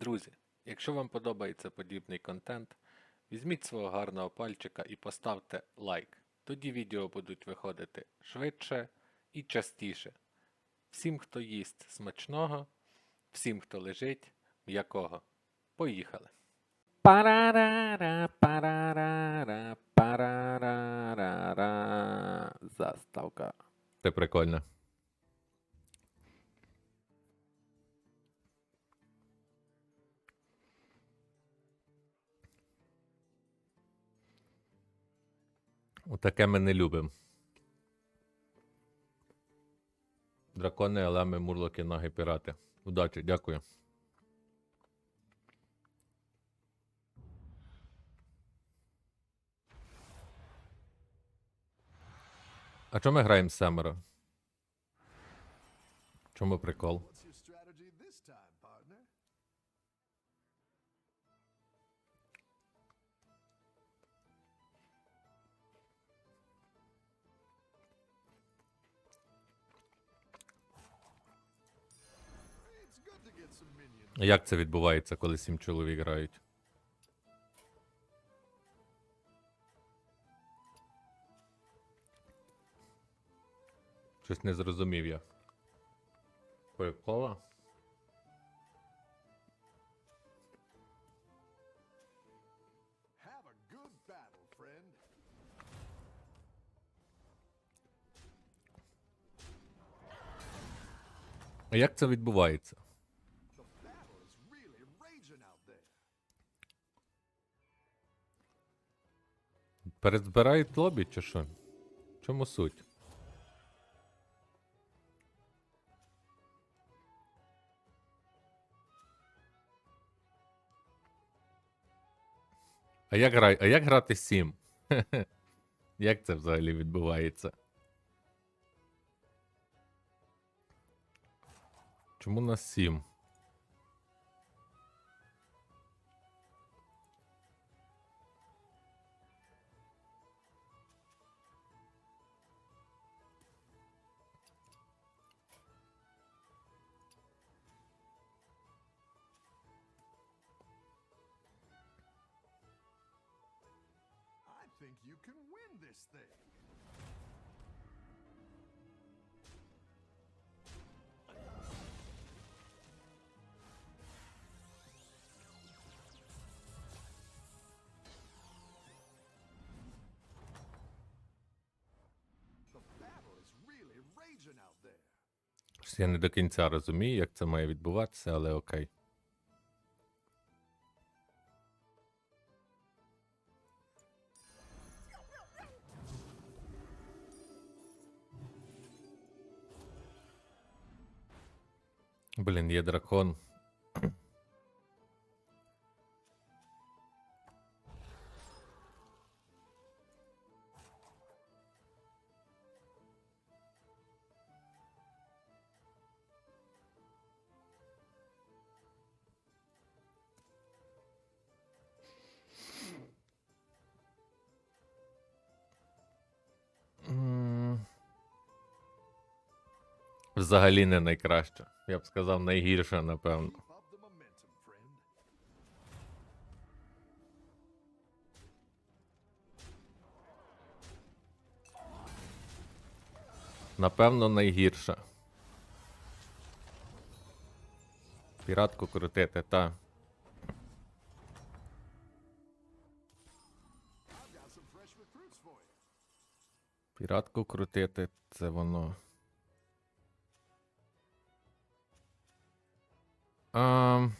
Друзі, якщо вам подобається подібний контент, візьміть свого гарного пальчика і поставте лайк. Тоді відео будуть виходити швидше і частіше. Всім, хто їсть смачного, всім, хто лежить, м'якого. Поїхали! Парарара, парарара, парарара. Заставка. Це прикольно. Отаке ми не любимо. Дракони, елеми, мурлоки, ноги, пірати. Удачі, дякую. А чому ми граємо семеро? Чому прикол? Як це відбувається, коли сім чоловік грають? Щось не зрозумів я. Прикола? Як це відбувається? Перезбирають лобі чи що? Чому суть? А як грай, а як грати сім? Як це взагалі відбувається? Чому нас сім? Think you can win this thing. Я не до кінця розумію, як це має відбуватися, але окей. Блін, є дракон. Взагалі не найкраще. Я б сказав, найгірше, напевно. Напевно, найгірше. Піратку крутити, та. Піратку крутити, це воно. Ам...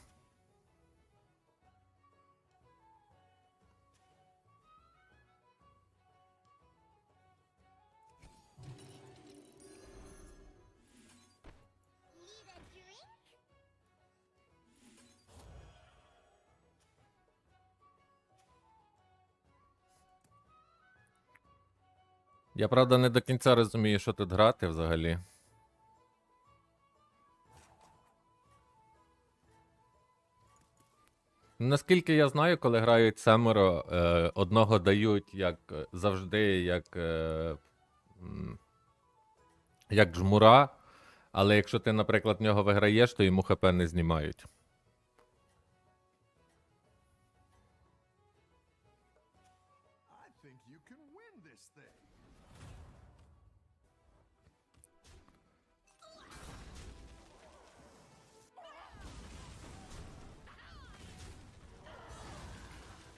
Я правда не до кінця розумію, що тут грати взагалі. Наскільки я знаю, коли грають семеро, е, одного дають як е, завжди, як е, як жмура. Але якщо ти, наприклад, нього виграєш, то йому ХП не знімають.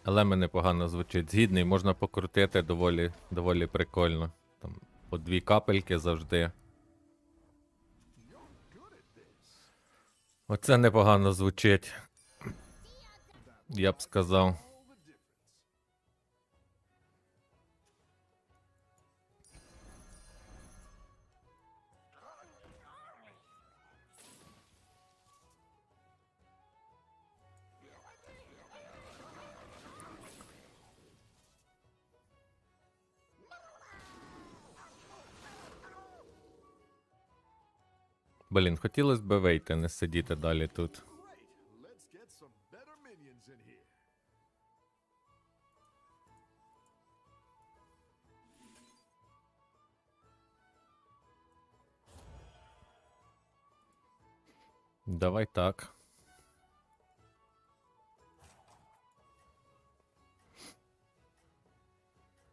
Елеми погано звучить. Згідний, можна покрутити доволі, доволі прикольно. Там по дві капельки завжди. Оце непогано звучить. Я б сказав. Блін, хотілося б вийти, не сидіти далі тут. Давай так.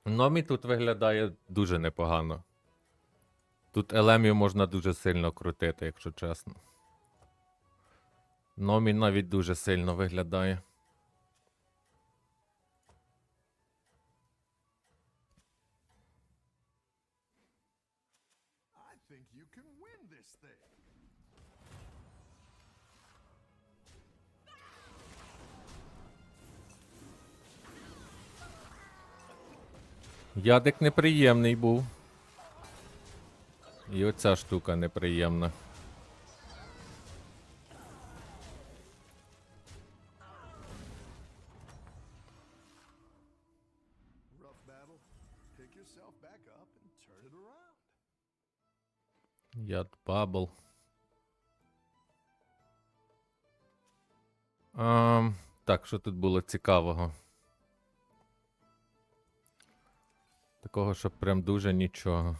Номі тут виглядає дуже непогано. Тут елемів можна дуже сильно крутити, якщо чесно. Номі навіть дуже сильно виглядає. Ядик неприємний був. І оця штука неприємна. Яд бабл. А, так, що тут було цікавого? Такого, щоб прям дуже нічого.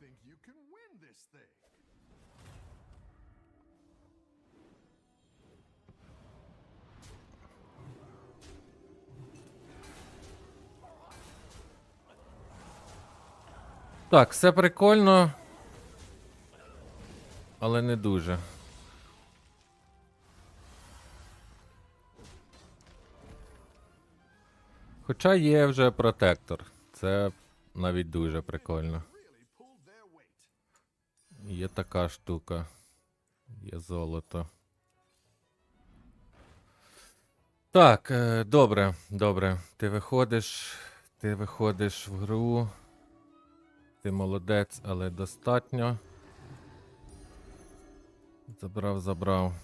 Think you can win this thing. Так, все прикольно. Але не дуже. Хоча є вже протектор. Це навіть дуже прикольно. Є така штука. Є золото. Так, е, добре, добре. Ти виходиш. Ти виходиш в гру. Ти молодець, але достатньо. Забрав, забрав.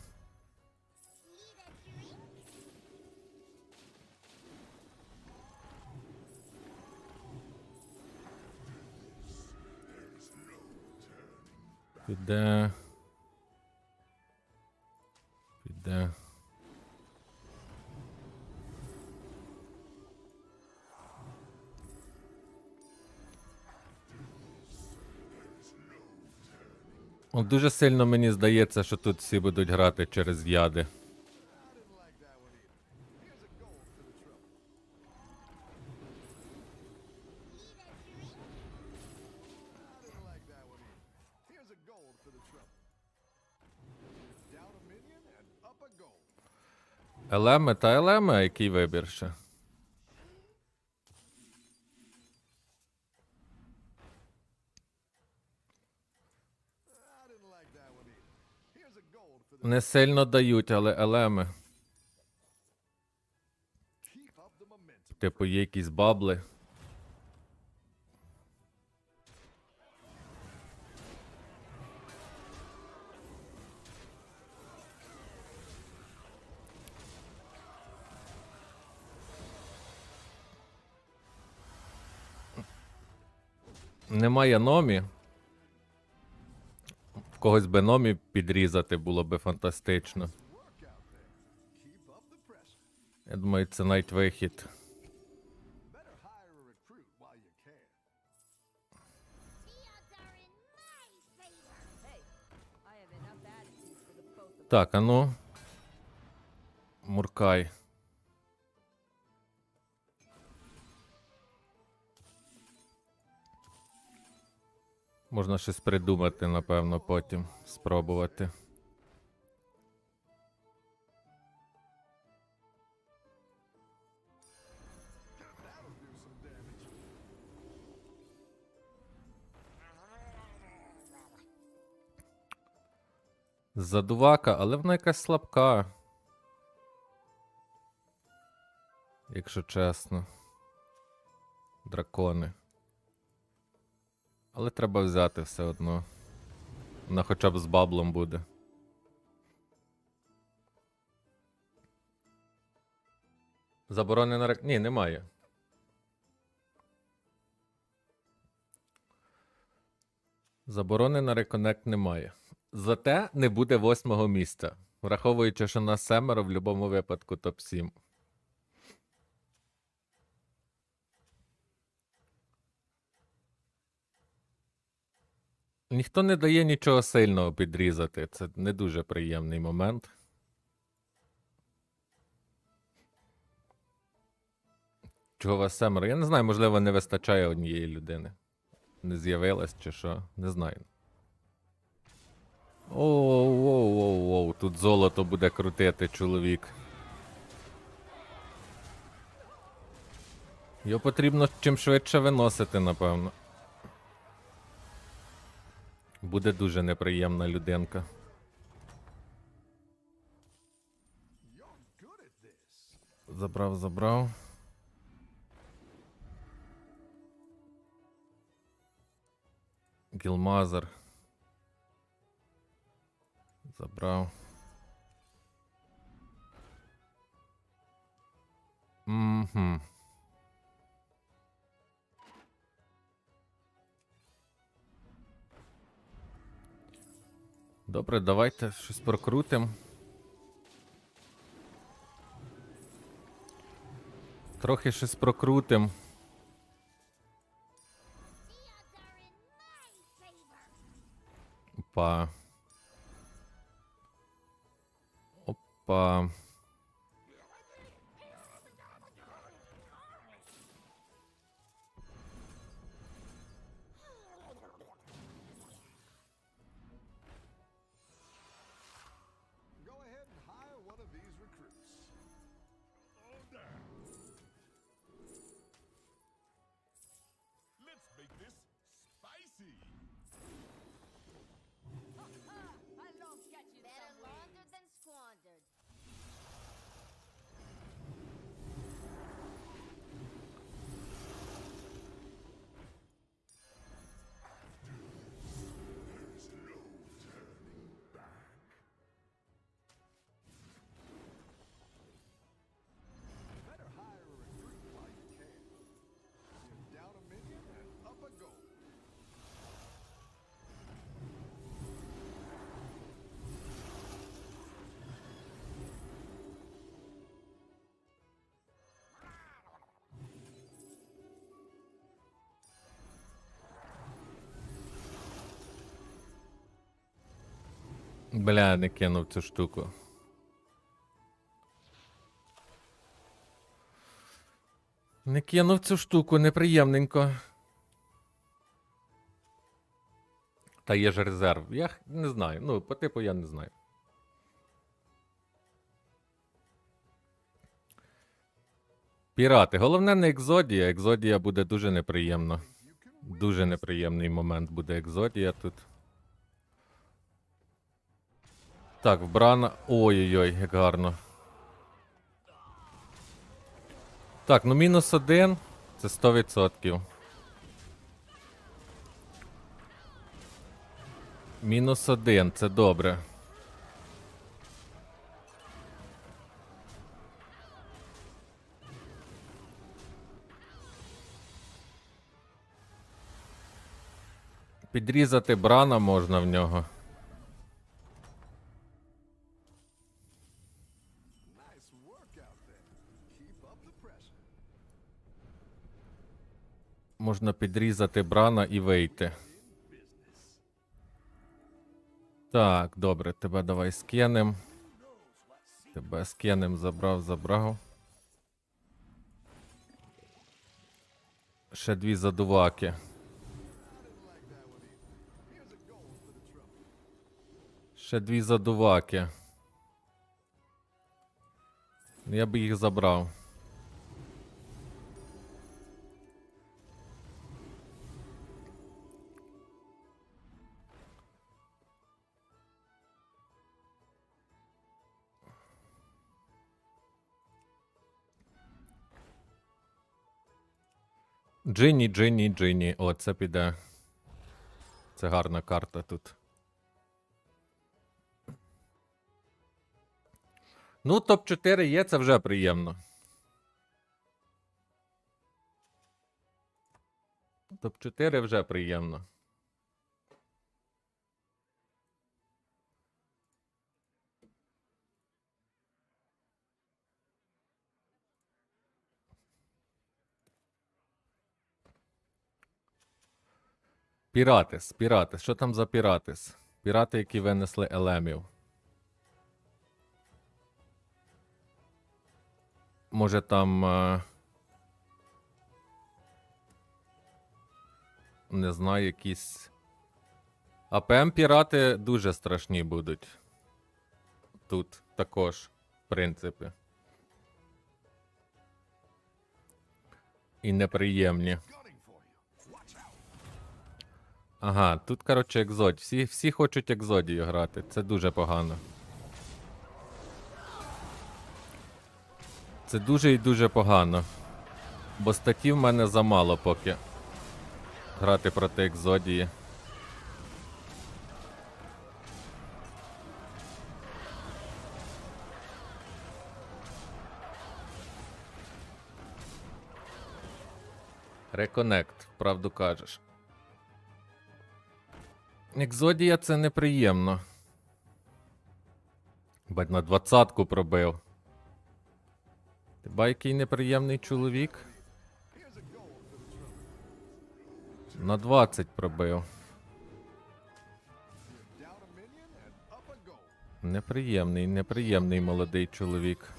Піде. Піде. От дуже сильно мені здається, що тут всі будуть грати через яди. Елеми та елеми, який вибір ще? Не сильно дають, але елеми. Типу, є якісь бабли. Немає номі. В когось би номі підрізати було би фантастично. Я думаю, це навіть вихід. Better hire a recruit Можна щось придумати, напевно, потім спробувати. Задувака, але вона якась слабка. Якщо чесно. Дракони. Але треба взяти все одно. Вона хоча б з баблом буде. Заборонена рек... Ні, немає. Заборони на реконект немає. Зате не буде восьмого місця, враховуючи, що нас семеро в будь-якому випадку топ-7. Ніхто не дає нічого сильного підрізати. Це не дуже приємний момент. Чого вас семеро? Я не знаю, можливо, не вистачає однієї людини. Не з'явилась чи що, не знаю. Оу, оу, оу, оу, тут золото буде крутити чоловік. Його потрібно чим швидше виносити, напевно. Буде дуже неприємна людинка. Забрав, забрав. Гілмазер. Забрав. Угу. Добре, давайте щось прокрутимо. Трохи щось прокрутим. Опа. Опа. Бля, не кинув цю штуку. Не кинув цю штуку, неприємненько. Та є ж резерв. Я не знаю. Ну, по типу я не знаю. Пірати. Головне не екзодія. Екзодія буде дуже неприємно. Дуже неприємний момент буде екзодія тут. Так, вбрана. Ой-ой-ой, як гарно. Так, ну мінус один. Це 100%. Мінус один, це добре. Підрізати брана можна в нього. Можна підрізати брана і вийти. Так, добре, тебе давай скинем. Тебе скинем, забрав, забрав. Ще дві задуваки. Ще дві задуваки. Я би їх забрав. Джинні, Джинні, Джинні. О, це піде. Це гарна карта тут. Ну, топ-4 є, це вже приємно. Топ-4 вже приємно. Піратис, Піратис. Що там за Піратис? Пірати, які винесли елемів. Може там. Е... Не знаю, якісь. АПМ пірати дуже страшні будуть. Тут також, в принципі. І неприємні. Ага, тут, коротше, екзод. Всі, всі хочуть екзодію грати. Це дуже погано. Це дуже і дуже погано. Бо статів в мене замало поки. Грати проти екзодії. Реконект, правду кажеш. Екзодія це неприємно. Бать на двадцятку пробив. Ти який неприємний чоловік? На 20 пробив. Неприємний, неприємний молодий чоловік.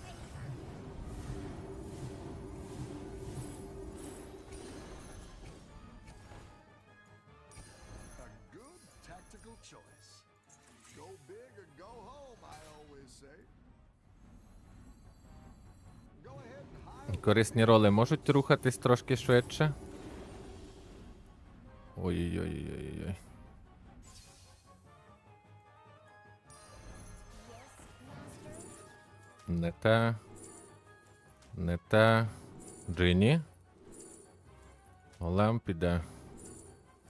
Корисні роли можуть рухатись трошки швидше. Ой-ой-ой-ой-ой. Не те. Не те. Джині. Голем піде.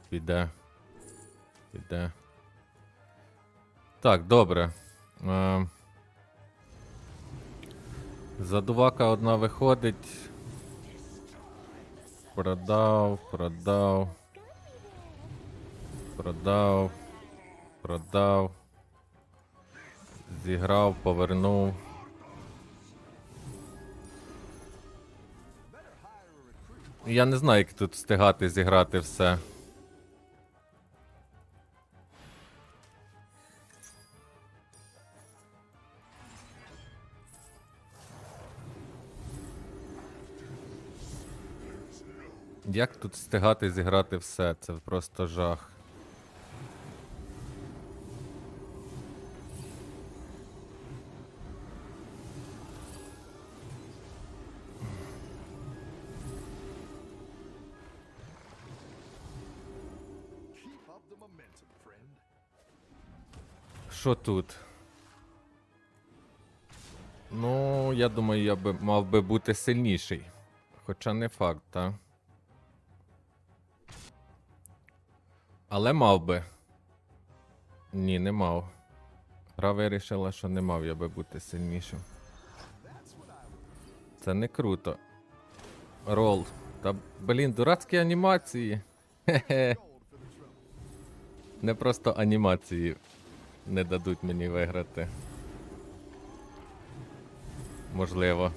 Піде. Піде. Так, добре. Е, Задувака одна виходить. Продав, продав. Продав. Продав. Зіграв, повернув. Я не знаю, як тут встигати зіграти все. Як тут встигати зіграти все? Це просто жах. Що тут? Ну, я думаю, я би мав би бути сильніший. Хоча не факт, та. Але мав би. Ні, не мав. Гра вирішила, що не мав я би бути сильнішим. Це не круто. Рол. Та блін, дурацькі анімації. Хе-хе. Не просто анімації не дадуть мені виграти. Можливо.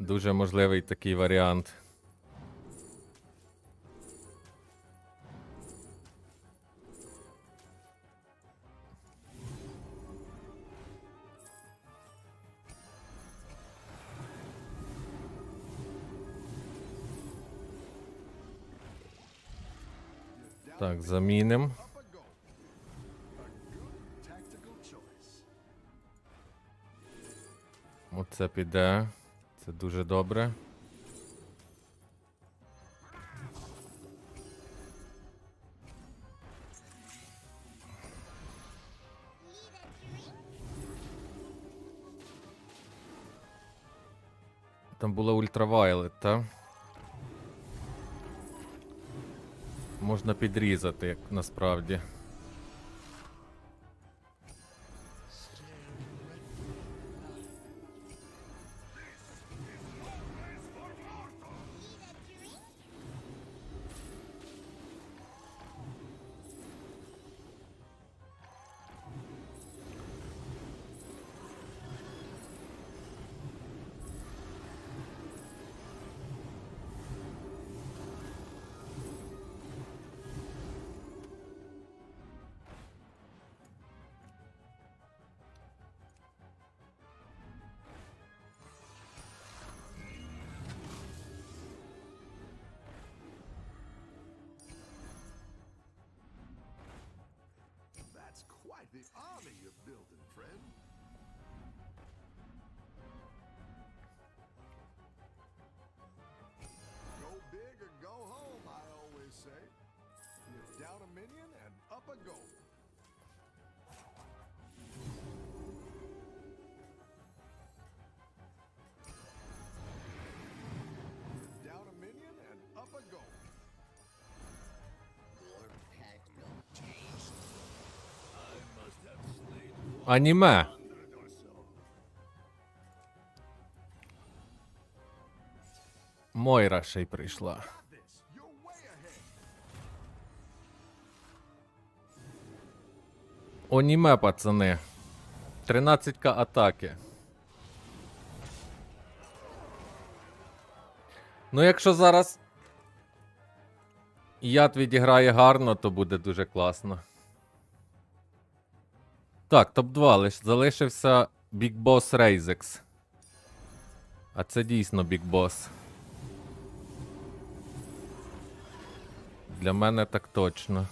Дуже можливий такий варіант. Так, заміним. Up a goal. A good tactical choice. Оце піде. Це дуже добре. Там була ультравайлет, та? Можна підрізати, як насправді. The army you're building, friend. Go big or go home, I always say. You're down a minion and up a goal. Аніме. Мойра ще й прийшла. Оніме, пацани. 13к атаки. Ну, якщо зараз яд відіграє гарно, то буде дуже класно. Так, топ-2 лиш залишився Big Boss Рейзекс. А це дійсно Big Boss. Для мене так точно.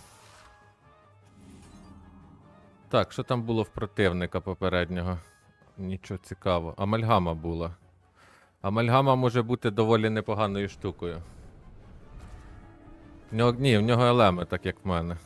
Так, що там було в противника попереднього? Нічого цікавого. Амальгама була. Амальгама може бути доволі непоганою штукою. В нього, ні, в нього елеми, так як в мене.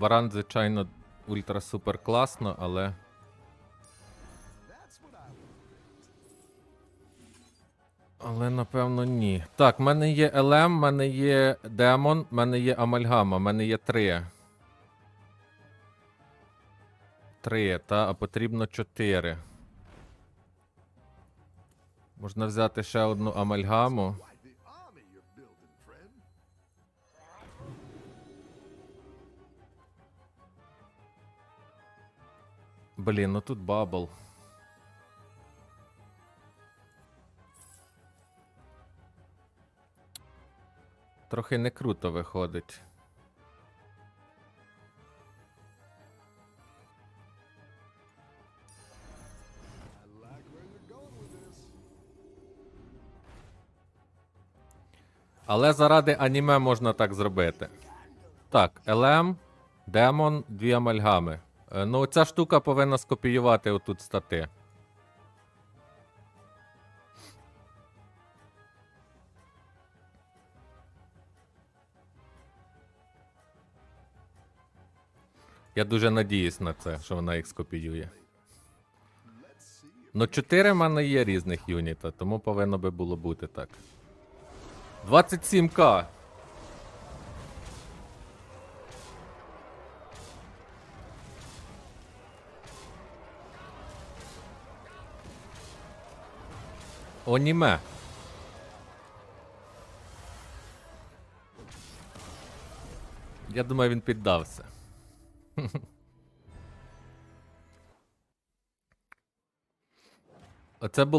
Баран, звичайно, ультра супер класно, але. Але напевно ні. Так, в мене є ЛМ, в мене є демон, в мене є амальгама, в мене є три. Три, та, а потрібно чотири. Можна взяти ще одну амальгаму. Блін, ну тут бабл. Трохи не круто виходить. Але заради аніме можна так зробити. Так, LM, Демон, дві амальгами. Е, Ну, ця штука повинна скопіювати отут стати. Я дуже надіюсь на це, що вона їх скопіює. Ну, 4 в мене є різних юніта, тому повинно би було бути так. 27к. Оніме. Я думаю, він піддався. Оце було.